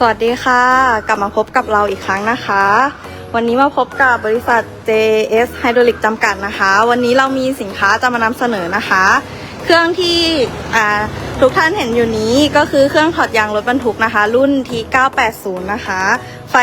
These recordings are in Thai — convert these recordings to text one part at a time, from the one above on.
สวัสดีค่ะ กลับมาพบกับเราอีกครั้งนะคะ วันนี้มาพบกับบริษัท JS Hydraulic จำกัดนะคะ วันนี้เรามีสินค้าจะมานำเสนอนะคะ เครื่องที่ทุกท่านเห็นอยู่นี้ก็คือเครื่องถอดยางรถบรรทุกนะคะ รุ่น T980 นะคะ ไฟ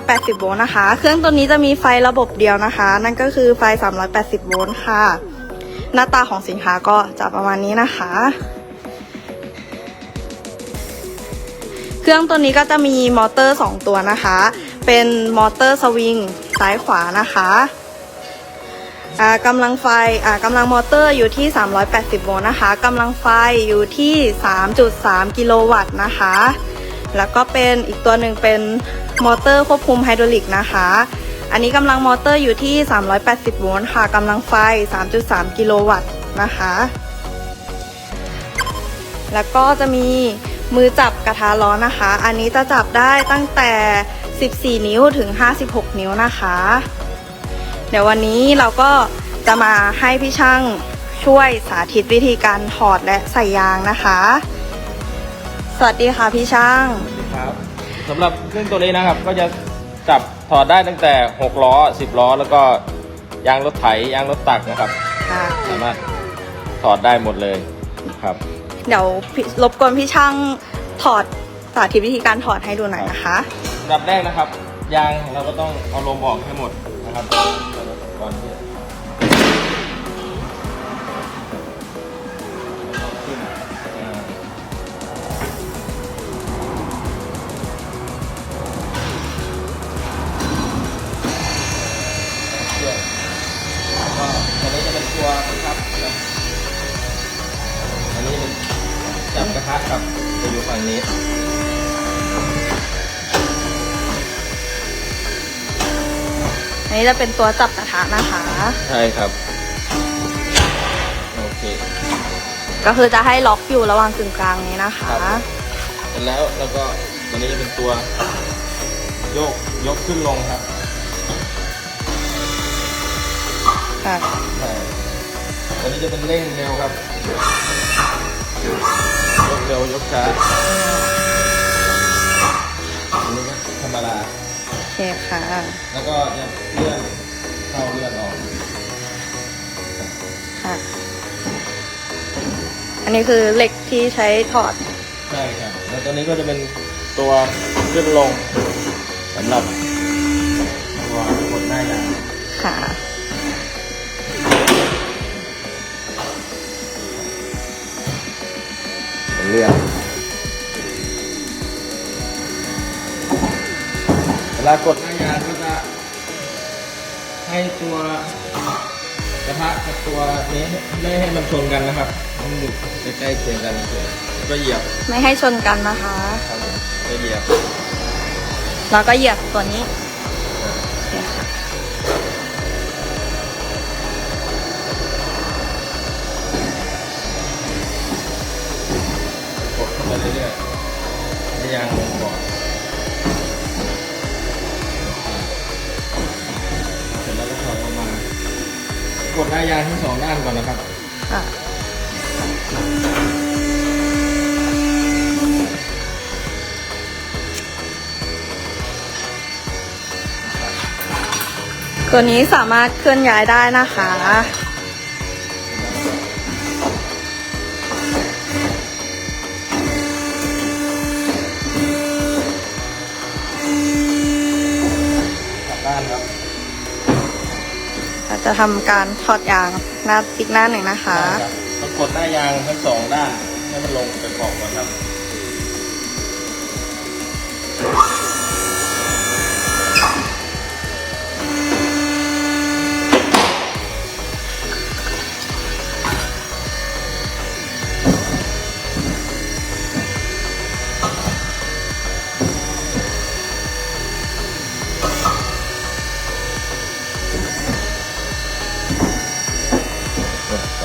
380 โวลต์นะคะ เครื่องตัวนี้จะมีไฟระบบเดียวนะคะ นั่นก็คือไฟ 380 โวลต์ค่ะ หน้าตาของสินค้าก็จะประมาณนี้นะคะ เครื่องตัวนี้ก็จะมีมอเตอร์ 2 ตัวนะคะ เป็นมอเตอร์สวิงซ้ายขวานะคะอ่ากำลังไฟอ่ากำลังมอเตอร์อยู่ที่ 380 โวลต์นะคะกำลังไฟอยู่ที่ 3.3 กิโลวัตต์นะคะ แล้วก็เป็นอีกตัวหนึ่งเป็นมอเตอร์ควบคุมไฮดรอลิกนะคะ อันนี้กำลังมอเตอร์อยู่ที่ 380 โวลต์ค่ะกำลังไฟ 3.3 กิโลวัตต์นะคะ แล้วก็จะมี มือจับกระทะร้อนนะคะ อันนี้จะจับได้ตั้งแต่ 14 นิ้วถึง 56 นิ้วนะคะ เดี๋ยววันนี้เราก็จะมาให้พี่ช่างช่วยสาธิตวิธีการถอดและใส่ยางนะคะ สวัสดีค่ะพี่ช่าง ครับสำหรับเครื่องตัวนี้นะครับ ก็จะจับถอดได้ตั้งแต่ 6 ล้อ 10 ล้อ แล้วก็ยางรถไถยางรถตักนะครับค่ะสามารถถอดได้หมดเลยครับ เดี๋ยวรบกวนพี่ช่างถอดสาธิตวิธีการถอดให้ดูหน่อยนะคะอันดับแรกนะครับ ยางเราก็ต้องเอาลมออกให้หมดนะครับก่อนที่ นนี้จะเป็นตัวจับกระทะนะคะ ใช่ครับ โอเคก็คือจะให้ล็อกอยู่ระหว่างกึ่งกลางนี้นะคะครับเสร็จแล้วแล้วก็ตัวนี้จะเป็นตัวโยกยกขึ้นลงครับค่ะใช่ตัวนี้จะเป็นเร่งเร็วครับ ยกเร็วยกช้าอันนี้ก็ธรรมดาโอเคค่ะ แล้วก็จะเลื่อนเข้าเลื่อนออกค่ะ อันนี้คือเหล็กที่ใช้ถอด ใช่ครับ แล้วตัวนี้ก็จะเป็นตัวขึ้นลงสำหรับตัวกดหน้ายางค่ะเป็นเลื่อน ลากดหน้ายางก็จะให้ตัวกระทะกับตัวนี้ไม่ให้มันชนกันนะครับมันอยู่ใกล้ๆเคียงกันเฉยแล้วก็เหยียบไม่ให้ชนกันนะคะครับผมก็เหยียบ แล้วก็เหยียบตัวนี้ แล้วกันค่ะตัวนี้สามารถเคลื่อนย้ายได้นะคะ จะทำการถอดยางหน้าอีกหน้าหนึ่งนะคะได้ครับต้องกดหน้ายางทั้งสองด้านให้มันลงไปขอบก่อนครับ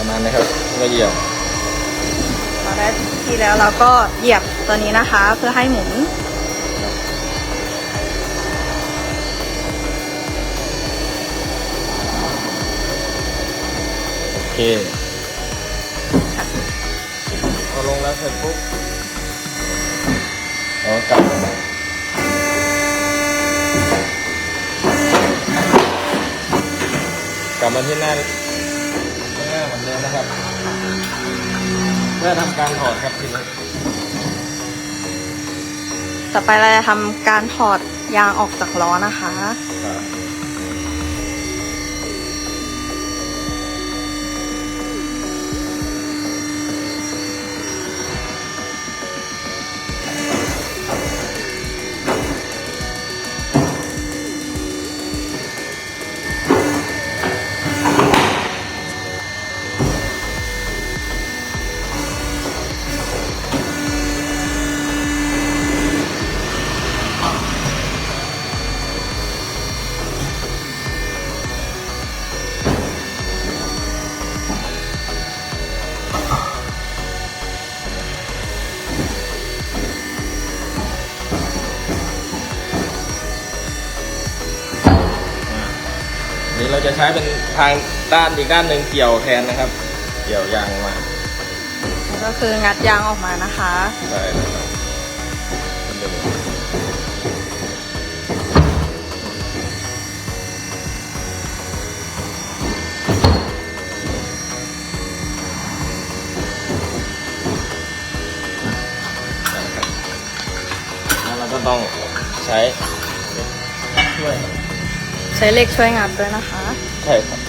มาณนะครับละเอียดพาได้ที่แล้วเราก็เหยียบตัวนี้นะคะ เพื่อให้หมุน โอเคพอลงแล้วเสร็จปุ๊บเรากลับมาับมาที่หน้า อนเดิมนะครับเพื่อทำการถอดครับทีนี้ต่อไปเราจะทำการถอดยางออกจากล้อนะคะ ครับ ใช้เป็นทางด้านอีกด้านหนึ่งเกี่ยวแทนนะครับ เกี่ยวยางมาก็คืองัดยางออกมานะคะใช่นะครับมันเดิมนะครับแล้วเราก็ต้องใช้ช่วยใช้เหล็กช่วยงัดด้วยนะคะ ใช่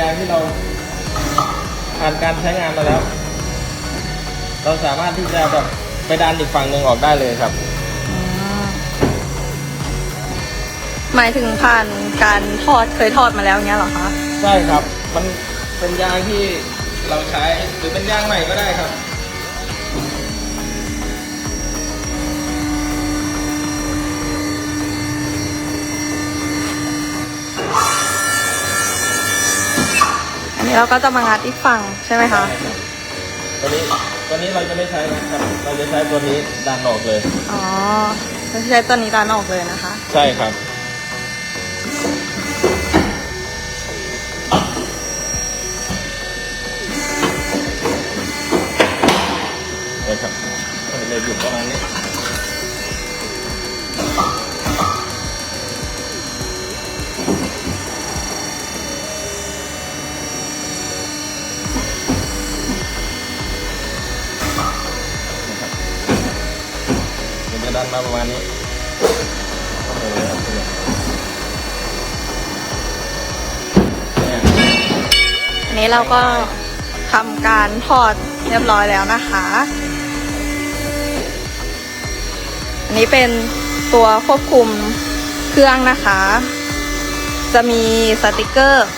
ยางมันเป็นยางที่เราผ่านการใช้งานมาแล้ว เราสามารถที่จะแบบไปดันอีกฝั่งหนึ่งออกได้เลยครับอืมหมายถึงผ่านการทอดเคยทอดมาแล้วเงี้ยเหรอคะ ใช่ครับ มันเป็นยางที่เราใช้หรือเป็นยางใหม่ก็ได้ครับ อันนี้เราก็จะมางัดอีกฝั่งใช่ไหมคะ ตัวนี้ตัวนี้เราจะไม่ใช้นะครับเราจะใช้ตัวนี้ดันออกเลย อ๋อเราใช้ตัวนี้ดันออกเลยนะคะ ใช่ครับ มันจะดันมาประมาณนี้โอ้โหครับเนี่ยอันนี้เราก็ทำการทอดเรียบร้อยแล้วนะคะอันนี้เป็นตัวควบคุมเครื่องนะคะ จะมีสติกเกอร์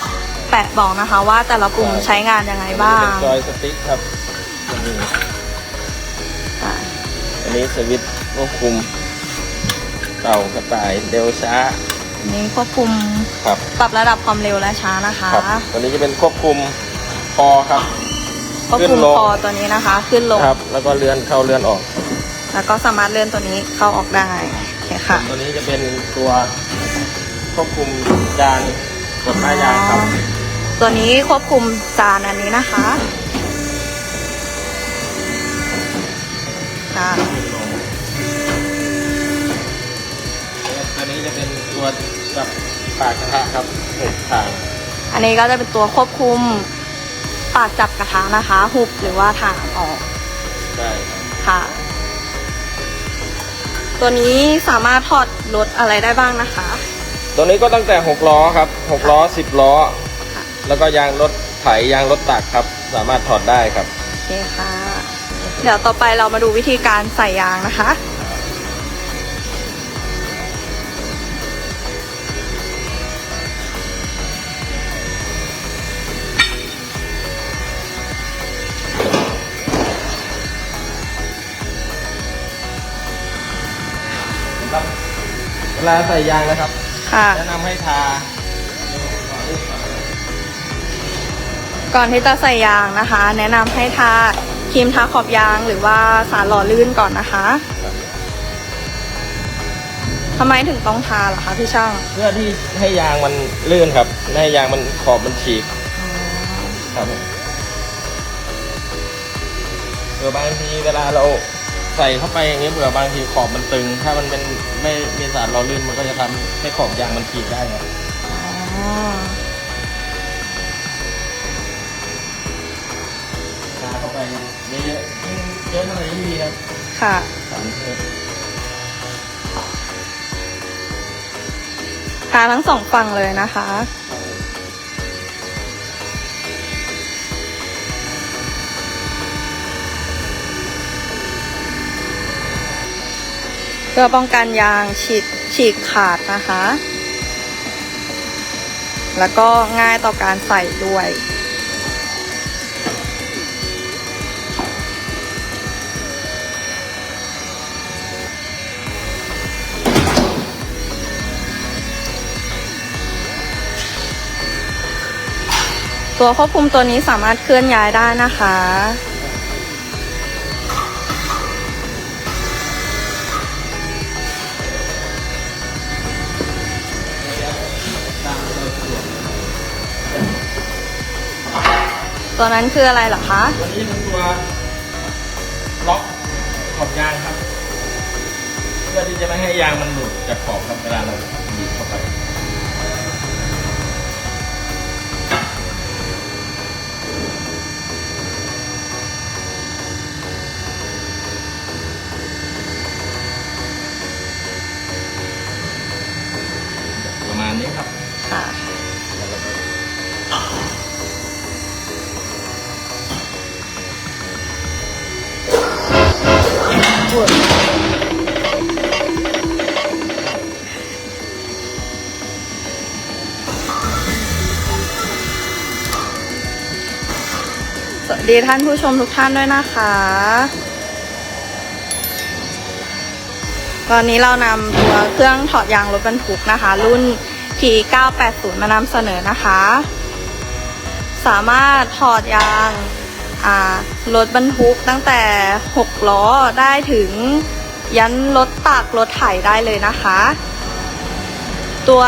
แปะบอกนะคะ ว่าแต่ละปุ่มใช้งานยังไงบ้างเป็นจอยสติ๊กครับอันนี้อะอันนี้สวิตช์ ควบคุมเต่ากระต่ายเร็วช้า อันนี้ควบคุมครับปรับระดับความเร็วและช้านะคะครับตัวนี้จะเป็นควบคุมคอครับ ควบขึ้คุนมลงคอตัวนี้นะคะ ขึ้นลงครับ แล้วก็เลื่อนเข้าเลื่อนออก แล้วก็สามารถเลื่อนตัวนี้เข้าออกได้โอเคค่ะ ตัวนี้จะเป็นตัวควบคุมจานกดหน้ายางครับ ตัวนี้ควบคุมจานอันนี้นะคะค่ะ ตัวจับปากกระทะครับหกทางอันนี้ก็จะเป็นตัวควบคุมปากจับกระทะนะคะ หุบหรือว่าถางออกได้ครับค่ะ ตัวนี้สามารถถอดรถอะไรได้บ้างนะคะ ตัวนี้ก็ตั้งแต่หกล้อครับหกล้อสิบล้อ ค่ะ แล้วก็ยางรถไถยางรถตักครับ สามารถถอดได้ครับ โอเคค่ะ เดี๋ยวต่อไปเรามาดูวิธีการใส่ยางนะคะ ลาใส่ยางนะครับ ค่ะ แนะนำให้ทา ก่อนที่จะใส่ยางนะคะ แนะนำให้ทาครีมทาขอบยางหรือว่าสารหล่อลื่นก่อนนะคะทำไมถึงต้องทาล่ะคะพี่ช่าง เพื่อที่ให้ยางมันลื่นครับไม่ให้ยางมันขอบมันฉีกครับผมเผื่อบางทีเวลาเรา ใส่เข้าไปอย่างเงี้ยเผื่อบางทีขอบมันตึง ถ้ามันเป็นไม่มีสารเราลื่นมันก็จะทำให้ขอบยางมันฉีกได้ครับอ๋อทาเข้าไปเยอะๆยิ่งเยอะเท่าไหร่ยิ่งดีครับค่ะ สารเยอะทาทั้งสองฝั่งเลยนะคะ เพื่อป้องกันยางฉีกฉีกขาดนะคะ แล้วก็ง่ายต่อการใส่ด้วย ตัวควบคุมตัวนี้สามารถเคลื่อนย้ายได้นะคะ ตัวนั้นคืออะไรเหรอคะ ตัวนี้เป็นตัวล็อกขอบยางครับ เพื่อที่จะไม่ให้ยางมันหลุดจากขอบครับเวลาเราบีบเข้าไป ประมาณนี้ครับ ค่ะ สวัสดีท่านผู้ชมทุกท่านด้วยนะคะ ตอนนี้เรานำตัวเครื่องถอดยางรถบรรทุกนะคะ รุ่น T980 มานำเสนอนะคะ สามารถถอดยาง รถบรรทุกตั้งแต่ 6 ล้อได้ถึงยันรถตักรถไถได้เลยนะคะ ตัว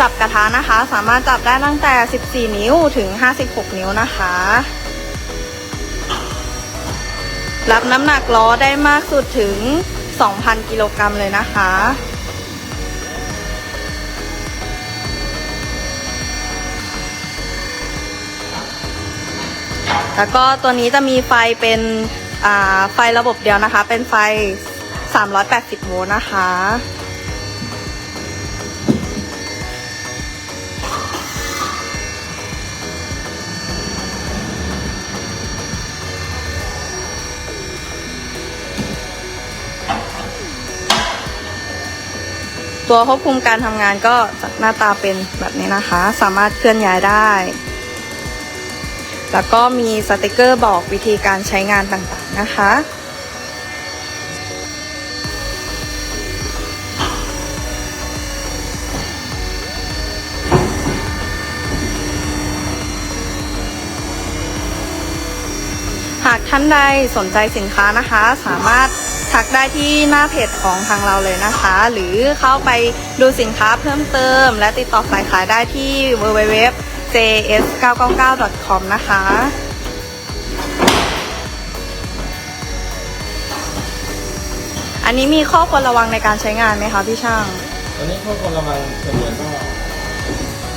จับกระทะนะคะ สามารถจับได้ตั้งแต่ 14 นิ้วถึง 56 นิ้วนะคะ รับน้ำหนักล้อได้มากสุดถึง 2,000 กิโลกรัมเลยนะคะ แล้วก็ตัวนี้จะมีไฟเป็นไฟระบบเดียวนะคะ เป็นไฟ 380 โวลต์นะคะ ตัวควบคุมการทำงานก็จะหน้าตาเป็นแบบนี้นะคะ สามารถเคลื่อนย้ายได้ แล้วก็มีสติกเกอร์บอกวิธีการใช้งานต่างๆนะคะ หากท่านใดสนใจสินค้านะคะ สามารถทักได้ที่หน้าเพจของทางเราเลยนะคะ หรือเข้าไปดูสินค้าเพิ่มเติม และติดต่อสายขายได้ที่ www js999.com นะคะ อันนี้มีข้อควรระวังในการใช้งานไหมคะพี่ช่าง ตอนนี้ข้อควรระวังส่วนใหญ่ก็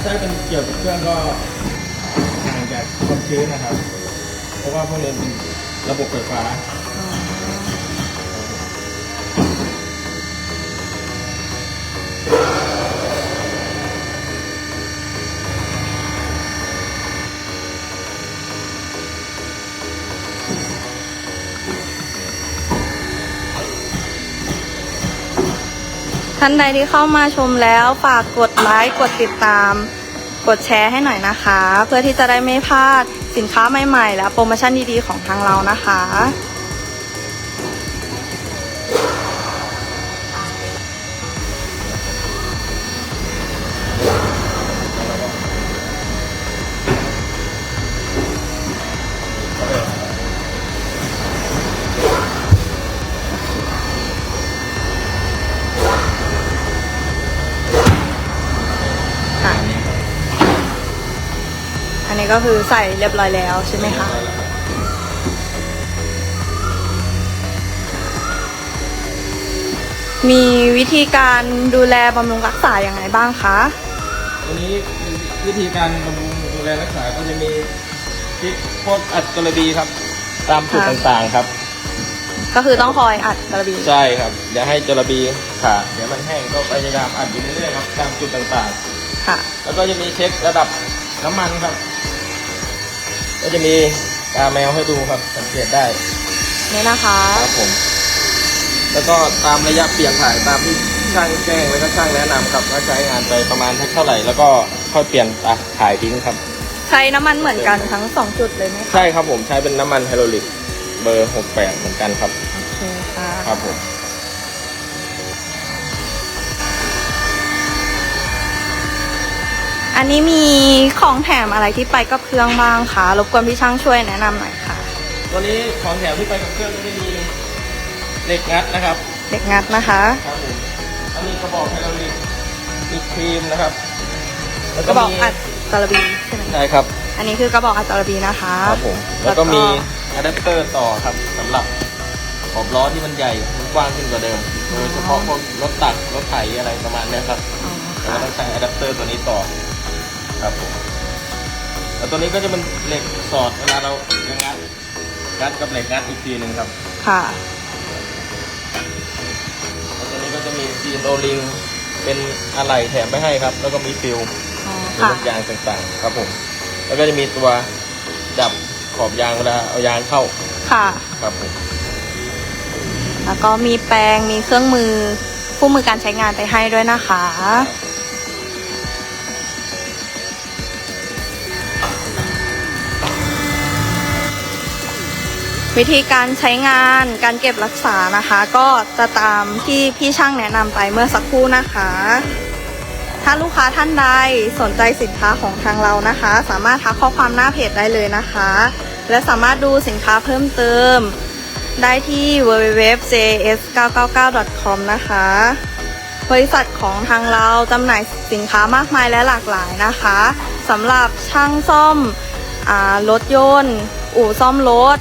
ถ้าเป็นเกี่ยวกับเครื่องก็ห่างจากความชื้นนะครับ เพราะว่าพวกนี้เป็นระบบไฟฟ้า ท่านใดที่เข้ามาชมแล้วฝากกดไลค์กดติดตาม กดแชร์ให้หน่อยนะคะ เพื่อที่จะได้ไม่พลาดสินค้าใหม่ๆ และโปรโมชั่นดีๆของทางเรานะคะ ก็คือใส่เรียบร้อยแล้วใช่ไหมคะมีวิธีการดูแลบำรุงรักษาอย่างไรบ้างคะตัวนี้วิธีการบำรุงดูแลรักษาก็จะมีพริกโคตรอัดกระบีครับ ตามจุดค่ะต่างๆครับ ก็คือต้องคอยอัดกระบี่ใช่ครับอย่าให้จระบีขาดเดี๋ยวมันแห้งก็พยายามอัดอยู่เรื่อยๆครับตามจุดต่างค่ะๆแล้วก็จะมีเช็คระดับน้ำมันครับ ก็จะมีกาแมวให้ดูครับ สังเกตได้นี่นะคะครับผม แล้วก็ตามระยะเปลี่ยนถ่ายตามที่ช่างแจ้งแล้วก็ช่างแนะนำครับว่าใช้งานไปประมาณเท่าไหร่ แล้วก็ค่อยเปลี่ยนอะถ่ายทิ้งครับ ใช้น้ำมันเหมือนกันทั้งสองจุดเลยไหมคะใช่ครับผมใช้เป็นน้ำมันไฮโดรลิกเบอร์ 68 เหมือนกันครับ โอเคค่ะ ครับผม อันนี้มีของแถมอะไรที่ไปกับเครื่องบ้างคะรบกวนพี่ช่างช่วยแนะนำหน่อยค่ะตัวนี้ของแถมที่ไปกับเครื่องก็จะมีเหล็กงัดนะครับเด็กงัดนะคะครับผมอันนี้กระบอกไฮโดรลิกมีครีมนะครับแล้วกก็ระบอกมีอัดจระบีใช่ไหมใช่ครับ อันนี้คือกระบอกอัดจระบีนะคะครับผมแล้วก็มีอะแดปเตอร์ต่อครับสำหรับขอบล้อที่มันใหญ่มันกว้างขึ้นกว่าเดิม โดยเฉพาะพวกรถตักรถไถอะไรประมาณเนี้ยครับอ๋อเราค่ะก็ต้องใช้อะแดปเตอร์ตัวนี้ต่อ ครับผมแล้วตัวนี้ก็จะเป็นเหล็กสอดเวลาเราจะงัดงัดกับเหล็กงัดอีกทีหนึ่งครับค่ะแล้วตัวนี้ก็จะมีซีนโอลิงเป็นอะไหล่แถมไปให้ครับ แล้วก็มีฟิลอ๋อเป็นค่ะลูกยางต่างๆ ครับผมแล้วก็จะมีตัวจับขอบยางเวลาเอายางเข้าค่ะ ครับผมแล้วก็มีแปรงมีเครื่องมือคู่มือการใช้งานไปให้ด้วยนะคะ วิธีการใช้งานการเก็บรักษานะคะ ก็จะตามที่พี่ช่างแนะนำไปเมื่อสักครู่นะคะ ถ้าลูกค้าท่านใดสนใจสินค้าของทางเรานะคะ สามารถทักข้อความหน้าเพจได้เลยนะคะ และสามารถดูสินค้าเพิ่มเติม ได้ที่ www.js999.com นะคะบริษัทของทางเราจำหน่ายสินค้ามากมายและหลากหลายนะคะสำหรับช่างซ่อมอรถยนต์ อู่ซ่อมรถ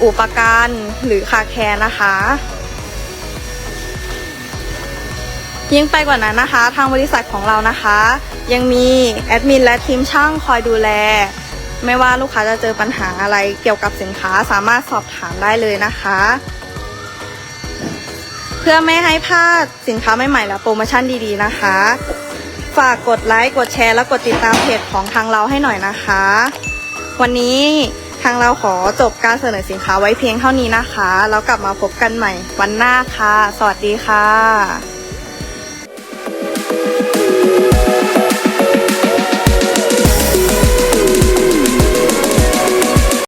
อู่ประกันหรือคาแคร์นะคะ ยิ่งไปกว่านั้นนะคะ ทางบริษัทของเรานะคะ ยังมีแอดมินและทีมช่างคอยดูแล ไม่ว่าลูกค้าจะเจอปัญหาอะไรเกี่ยวกับสินค้าสามารถสอบถามได้เลยนะคะ เพื่อไม่ให้พลาดสินค้าใหม่ๆและโปรโมชั่นดีๆนะคะ ฝากกดไลค์กดแชร์และกดติดตามเพจของทางเราให้หน่อยนะคะ วันนี้ ทางเราขอจบการเสนอสินค้าไว้เพียงเท่านี้นะคะ แล้วกลับมาพบกันใหม่วันหน้าค่ะ สวัสดีค่ะ